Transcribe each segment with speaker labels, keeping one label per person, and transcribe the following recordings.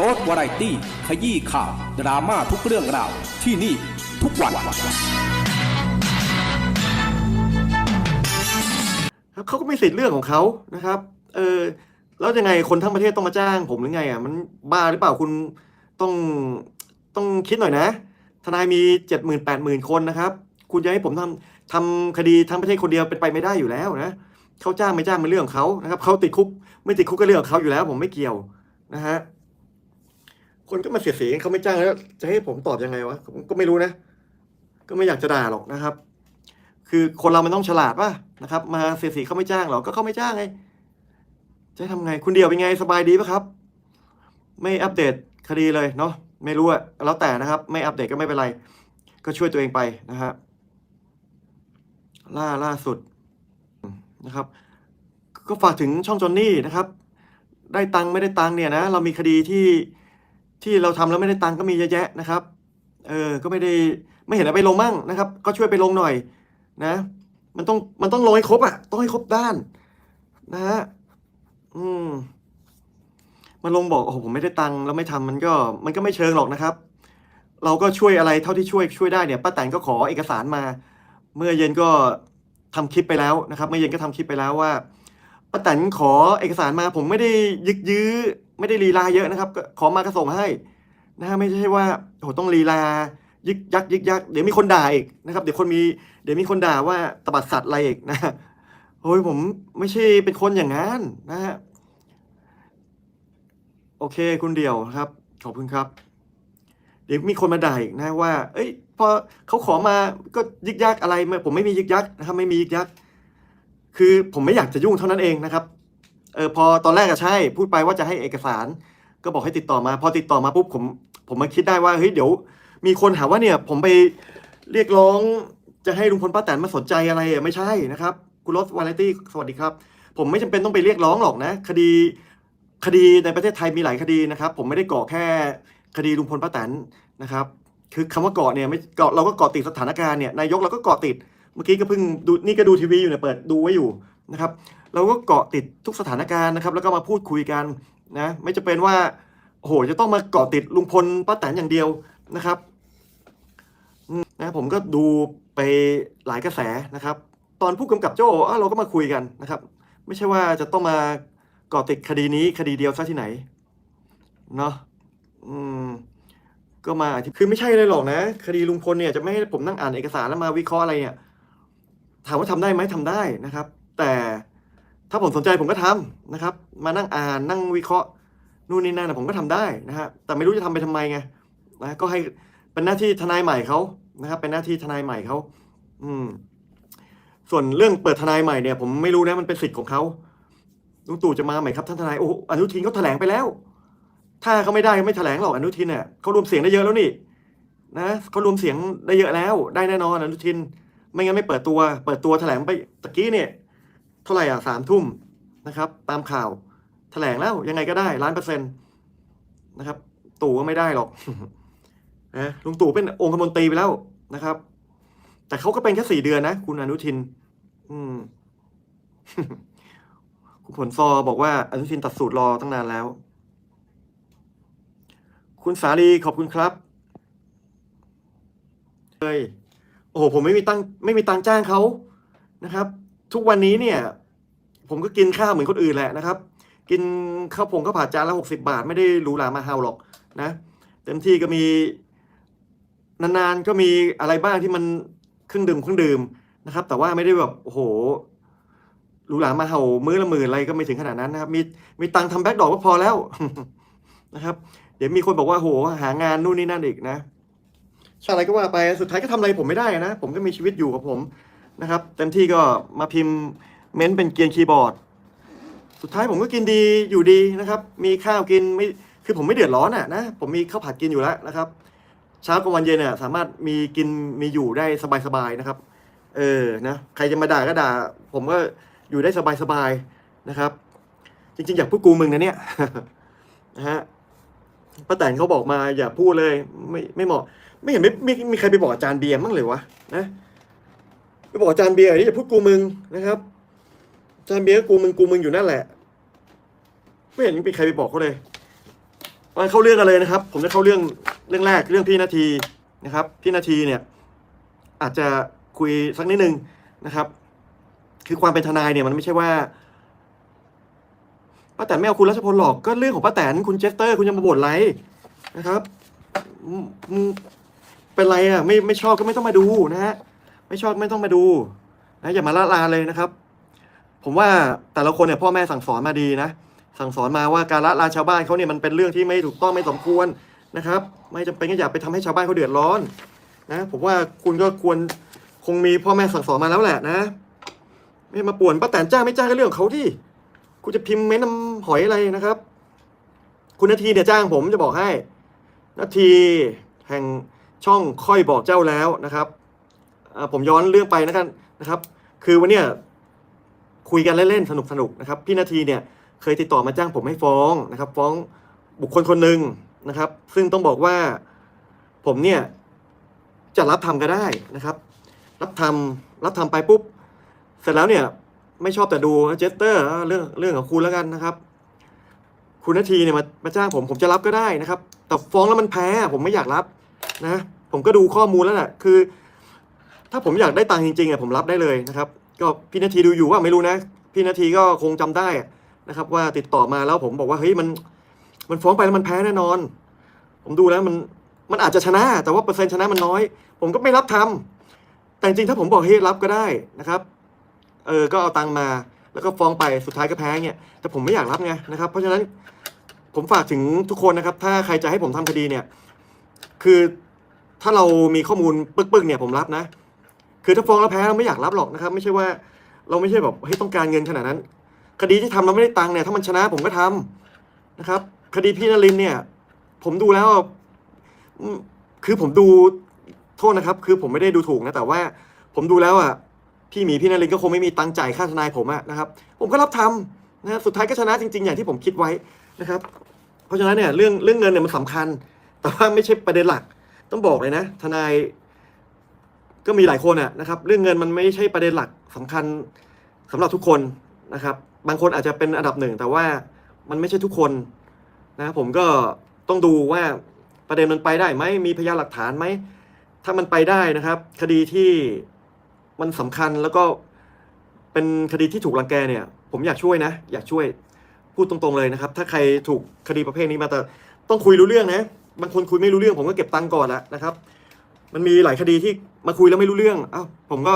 Speaker 1: รสวาไรตี้ ขยี้ข่าว ดราม่าทุกเรื่องราว ที่นี่ทุกวัน
Speaker 2: ครับเขาก็ไม่สิทธิ์เรื่องของเขานะครับ เออแล้วยังไงคนทั้งประเทศต้องมาจ้างผมหรือไงอะมันบ้าหรือเปล่าคุณต้องต้องคิดหน่อยนะ ทนายมีเจ็ดหมื่นแปดหมื่นคนนะครับ คุณจะให้ผมทำทำคดีทั้งประเทศคนเดียวเป็นไปไม่ได้อยู่แล้วนะเขาจ้างไม่จ้างเป็นเรื่องของเขานะครับเขาติดคุกไม่ติดคุกก็เรื่องของเขาอยู่แล้ว ผมไม่เกี่ยวนะฮะ คนก็มาเสียสีกันเขาไม่จ้างแล้ว จะให้ผมตอบยังไงวะผมก็ไม่รู้นะ ก็ไม่อยากจะด่าหรอกนะครับ คือคนเรามันต้องฉลาดป่ะนะครับ มาเสียสีเขาไม่จ้างหรอกก็เขาไม่จ้างไงจะให้ทำไงคุณเดียวเป็นไงสบายดีป่ะครับ ไม่อัปเดตคดีเลยเนาะไม่รู้อะแล้วแต่นะครับ ไม่อัปเดตก็ไม่เป็นไร ก็ช่วยตัวเองไปนะฮะล่าล่าสุดนะครับ ก็ฝากถึงช่องจอนนี่นะครับ ได้ตังค์ไม่ได้ตังค์เนี่ยนะ เรามีคดีที่ ที่เราทำแล้วไม่ได้ตังค์ก็มีเยอะแยะนะครับ เออ ก็ไม่ได้ไม่เห็นอาไปลงมั่งนะครับ ก็ช่วยไปลงหน่อยนะ มันต้องมันต้องลงให้ครบอะ ต้องให้ครบด้าน นะฮะ อืมมาลงบอกโอ้โหผมไม่ได้ตังค์แล้วไม่ทำมันก็ มันก็ไม่เชิงหรอกนะครับ เราก็ช่วยอะไรเท่าที่ช่วยช่วยได้เนี่ยป้าแตนก็ขอเอกสารมา เมื่อเย็นก็ทำคลิปไปแล้วนะครับ เมื่อเย็นก็ทำคลิปไปแล้วว่าป้าแตนขอเอกสารมา ผมไม่ได้ยึกยื้อ ไม่ได้ลีลาเยอะนะครับก็ขอมาก็ส่งให้นะฮะไม่ใช่ว่าโหต้องลีลายึกยักยึกยักเดี๋ยวมีคนด่าอีกนะครับ เดี๋ยวคนมีเดี๋ยวมีคนด่าว่าตบัดสัตว์อะไรอีกนะฮะโอ้ยผมไม่ใช่เป็นคนอย่างนั้นนะฮะโอเคคุณเดียวครับ ขอบคุณครับ เดี๋ยวมีคนมาด่าอีกนะว่า เอ้ยพอเขาขอมาก็ยึกยักอะไรไม่ผมไม่มียึกยักนะครับ ไม่มียึกยักคือผมไม่อยากจะยุ่งเท่านั้นเองนะครับ เออพอตอนแรกอะใช่ พูดไปว่าจะให้เอกสาร ก็บอกให้ติดต่อมา พอติดต่อมาปุ๊บผม ผมมาคิดได้ว่าเฮ้ยเดี๋ยว มีคนหาว่าเนี่ย ผมไปเรียกร้องจะให้ลุงพลป้าแตนมาสนใจอะไรอะไม่ใช่นะครับ คุณรสวาไรตี้สวัสดีครับ ผมไม่จำเป็นต้องไปเรียกร้องหรอกนะ คดีคดีในประเทศไทยมีหลายคดีนะครับ ผมไม่ได้เกาะแค่คดีลุงพลป้าแตนนะครับ คือคำว่าเกาะเนี่ยไม่เกาะเราก็เกาะติดสถานการณ์เนี่ยนายกเราก็เกาะติด เมื่อกี้ก็เพิ่งดูนี่ก็ดูทีวีอยู่เนี่ยเปิดดูไว้อยู่นะครับ เราก็เกาะติดทุกสถานการณ์นะครับ แล้วก็มาพูดคุยกันนะไม่จะเป็นว่าโอ้โหจะต้องมาเกาะติดลุงพลป้าแตนอย่างเดียวนะครับนะผมก็ดูไปหลายกระแสนะครับ ตอนผู้กำกับโจ้าเราก็มาคุยกันนะครับ ไม่ใช่ว่าจะต้องมาเกาะติดคดีนี้คดีเดียวซะที่ไหนเนาะอืมก็มาคือไม่ใช่เลยหรอกนะ คดีลุงพลเนี่ยจะไม่ให้ผมนั่งอ่านเอกสารแล้วมาวิเคราะห์อะไรเนี่ยถามว่าทำได้ไหมทำได้นะครับ แต่ ถ้าผมสนใจผมก็ทำนะครับ มานั่งอ่านนั่งวิเคราะห์นู่นนี่นั่นผมก็ทำได้นะฮะแต่ไม่รู้จะทำไปทำไมไงนะก็ให้เป็นหน้าที่ทนายใหม่เขานะครับ เป็นหน้าที่ทนายใหม่เขาอืม ส่วนเรื่องเปิดทนายใหม่เนี่ย ผมไม่รู้นะมันเป็นสิทธิ์ของเขาลุงตู่จะมาไหมครับท่านทนายโอ้โหอนุทินเขาแถลงไปแล้ว ถ้าเขาไม่ได้เขาไม่แถลงหรอกอนุทินเนี่ยเขารวมเสียงได้เยอะแล้วนี่นะเขารวมเสียงได้เยอะแล้ว ได้แน่นอนอนุทิน ไม่งั้นไม่เปิดตัว เปิดตัวแถลงไปตะกี้เนี่ย เท่าไหร่อะสามทุ่มนะครับ ตามข่าวแถลงแล้วยังไงก็ได้ล้านเปอร์เซ็นต์นะครับ ตู่ก็ไม่ได้หรอกนะลุงตู่เป็นองคมนตรีไปแล้วนะครับ แต่เขาก็เป็นแค่สี่เดือนนะ คุณอนุทิน อืมคุณผลซอบอกว่าอนุทินตัดสูตรรอตั้งนานแล้ว คุณสาลีขอบคุณครับเลยโอ้โหผมไม่มีตังไม่มีตังจ้างเขานะครับ ทุกวันนี้เนี่ย ผมก็กินข้าวเหมือนคนอื่นแหละนะครับ กินข้าวผงข้าวผัดจานละหกสิบาท ไม่ได้หรูหรามาเฮาหรอกนะ เต็มที่ก็มี นานๆก็มีอะไรบ้างที่มันเครื่องดื่มเครื่องดื่มนะครับ แต่ว่าไม่ได้แบบโอ้โหหรูหรามาเห่ามื้อละหมื่นอะไรก็ไม่ถึงขนาดนั้นนะครับ มีมีตังค์ทำแบ็กดอกก็พอแล้วนะครับ เดี๋ยวมีคนบอกว่าโหหางานนู่นนี่นั่นอีกนะใช่อะไรก็ว่าไปสุดท้ายก็ทำอะไรผมไม่ได้นะ ผมก็มีชีวิตอยู่กับผม นะครับ เต็มที่ก็มาพิมพ์เม้นต์เป็นเกียร์คีย์บอร์ด สุดท้ายผมก็กินดีอยู่ดีนะครับ มีข้าวกินไม่คือผมไม่เดือดร้อนอะนะผมมีข้าวผัดกินอยู่แล้วนะครับ เช้ากับวันเย็นเนี่ยสามารถมีกินมีอยู่ได้สบายๆนะครับ เออนะใครจะมาด่าก็ด่า ผมก็อยู่ได้สบายๆนะครับ จริงๆ อยากพูดกูมึงนะเนี่ยนะฮะป้าแตนเขาบอกมาอย่าพูดเลย ไม่ไม่เหมาะ ไม่เห็นไม่ไม่มีใครไปบอกอาจารย์เบียร์มั้งเลยวะนะ ไปบอกอาจารย์เบียร์นี่อย่าพูดกูมึงนะครับอาจารย์เบียร์ก็กูมึงกูมึงอยู่นั่นแหละ ไม่เห็นมีใครไปบอกเขาเลยมาเข้าเรื่องกันเลยนะครับ ผมจะเข้าเรื่องเรื่องแรกเรื่องพี่นาทีนะครับ พี่นาทีเนี่ย อาจจะคุยสักนิดนึงนะครับ คือความเป็นทนายเนี่ยมันไม่ใช่ว่าป้าแตนไม่เอาคุณรัชพลหรอกก็เรื่องของป้าแตนคุณเจสเตอร์ คุณจะมาบ่นไรนะครับเป็นไรอะ ไม่ไม่ชอบก็ไม่ต้องมาดูนะฮะ ไม่ชอบไม่ต้องมาดูนะอย่ามาละลานเลยนะครับ ผมว่าแต่ละคนเนี่ยพ่อแม่สั่งสอนมาดีนะ สั่งสอนมาว่าการละลานชาวบ้านเขาเนี่ยมันเป็นเรื่องที่ไม่ถูกต้องไม่สมควรนะครับ ไม่จำเป็นก็อย่าไปทำให้ชาวบ้านเขาเดือดร้อนนะผมว่าคุณก็ควรคงมีพ่อแม่สั่งสอนมาแล้วแหละนะ ไม่มาป่วนป้าแตนจ้างไม่จ้างก็เรื่องเขาที่คุณจะพิมพ์เม้นน้ำหอยอะไรนะครับ คุณนาทีเนี่ยจ้างผมจะบอกให้ นาทีแห่งช่องค่อยบอกเจ้าแล้วนะครับ ผมย้อนเรื่องไปนะครับนะครับ คือวันเนี้ยคุยกันเล่นๆสนุกๆนะครับ พี่นาทีเนี่ยเคยติดต่อมาจ้างผมให้ฟ้องนะครับ ฟ้องบุคคลคนหนึ่งนะครับ ซึ่งต้องบอกว่าผมเนี่ยจะรับทำก็ได้นะครับ รับทำรับทำไปปุ๊บ เสร็จแล้วเนี่ยไม่ชอบแต่ดูเจสเตอร์เรื่องเรื่องของคุณแล้วกันนะครับ คุณนาทีเนี่ยมามาจ้างผมผมจะรับก็ได้นะครับ แต่ฟ้องแล้วมันแพ้ผมไม่อยากรับนะ ผมก็ดูข้อมูลแล้วแหละคือ ถ้าผมอยากได้ตังค์จริงๆอะผมรับได้เลยนะครับ ก็พี่นาทีดูอยู่ว่าไม่รู้นะ พี่นาทีก็คงจำได้นะครับ ว่าติดต่อมาแล้วผมบอกว่าเฮ้ยมัน มันฟ้องไปแล้วมันแพ้แน่นอน ผมดูแล้วมันมันอาจจะชนะ แต่ว่าเปอร์เซ็นต์ชนะมันน้อย ผมก็ไม่รับทำแต่จริงๆถ้าผมบอกให้รับก็ได้นะครับเออก็เอาตังค์มา แล้วก็ฟ้องไปสุดท้ายก็แพ้เนี่ยแต่ผมไม่อยากรับไงนะครับ เพราะฉะนั้นผมฝากถึงทุกคนนะครับ ถ้าใครจะให้ผมทำคดีเนี่ย คือถ้าเรามีข้อมูลปึกๆเนี่ยผมรับนะ คือถ้าฟ้องแล้วแพ้เราไม่อยากรับหรอกนะครับ ไม่ใช่ว่าเราไม่ใช่แบบเฮ้ยต้องการเงินขนาดนั้น คดีที่ทำเราไม่ได้ตังค์เนี่ยถ้ามันชนะผมก็ทำนะครับ คดีพี่นรินเนี่ย ผมดูแล้ว คือผมดูโทษนะครับ คือผมไม่ได้ดูถูกนะแต่ว่า ผมดูแล้วอะพี่หมีพี่นรินก็คงไม่มีตังค์จ่ายค่าทนายผมอะนะครับ ผมก็รับทำนะสุดท้ายก็ชนะจริงๆ อย่างที่ผมคิดไว้นะครับ เพราะฉะนั้นเนี่ยเรื่องเรื่องเงินเนี่ยมันสำคัญ แต่ว่าไม่ใช่ประเด็นหลัก ต้องบอกเลยนะ ทนาย ก็มีหลายคนนะครับ เรื่องเงินมันไม่ใช่ประเด็นหลักสำคัญสำหรับทุกคนนะครับ บางคนอาจจะเป็นอันดับหนึ่ง แต่ว่ามันไม่ใช่ทุกคนนะผมก็ต้องดูว่าประเด็นมันไปได้ไหมมีพยานหลักฐานไหมถ้ามันไปได้นะครับ คดีที่มันสำคัญแล้วก็เป็นคดีที่ถูกรังแกเนี่ย ผมอยากช่วยนะ อยากช่วยพูดตรงๆเลยนะครับ ถ้าใครถูกคดีประเภทนี้มาแต่ต้องคุยรู้เรื่องนะบางคนคุยไม่รู้เรื่องผมก็เก็บตังค์ก่อนละนะครับ มันมีหลายคดีที่มาคุยแล้วไม่รู้เรื่องเอ้าผมก็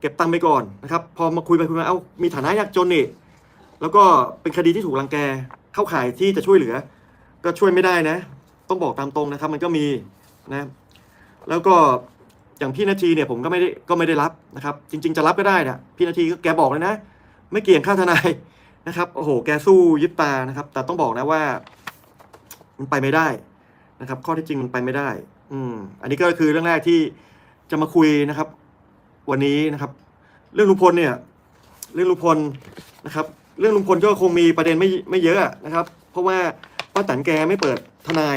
Speaker 2: เก็บตังค์ไปก่อนนะครับ พอมาคุยไปคุยมาเอ้ามีฐานะยากจนนี่แล้วก็เป็นคดีที่ถูกรังแกเข้าข่ายที่จะช่วยเหลือ ก็ช่วยไม่ได้นะ ต้องบอกตามตรงนะครับ มันก็มีนะ แล้วก็อย่างพี่นาทีเนี่ยผมก็ไม่ได้ก็ไม่ได้รับนะครับ จริง ๆ จะรับก็ได้นะพี่นาทีก็แกบอกเลยนะ ไม่เกี่ยงค่าทนายนะครับโอ้โหแกสู้ยึดตานะครับ แต่ต้องบอกนะว่า มันไปไม่ได้นะครับ ข้อที่จริงมันไปไม่ได้ อืม อันนี้ก็คือเรื่องแรกที่จะมาคุยนะครับ วันนี้นะครับ เรื่องลุงพลเนี่ย เรื่องลุงพลนะครับ เรื่องลุงพลก็คงมีประเด็นไม่ไม่เยอะนะครับ เพราะว่าป้าแตนแกไม่เปิดทนาย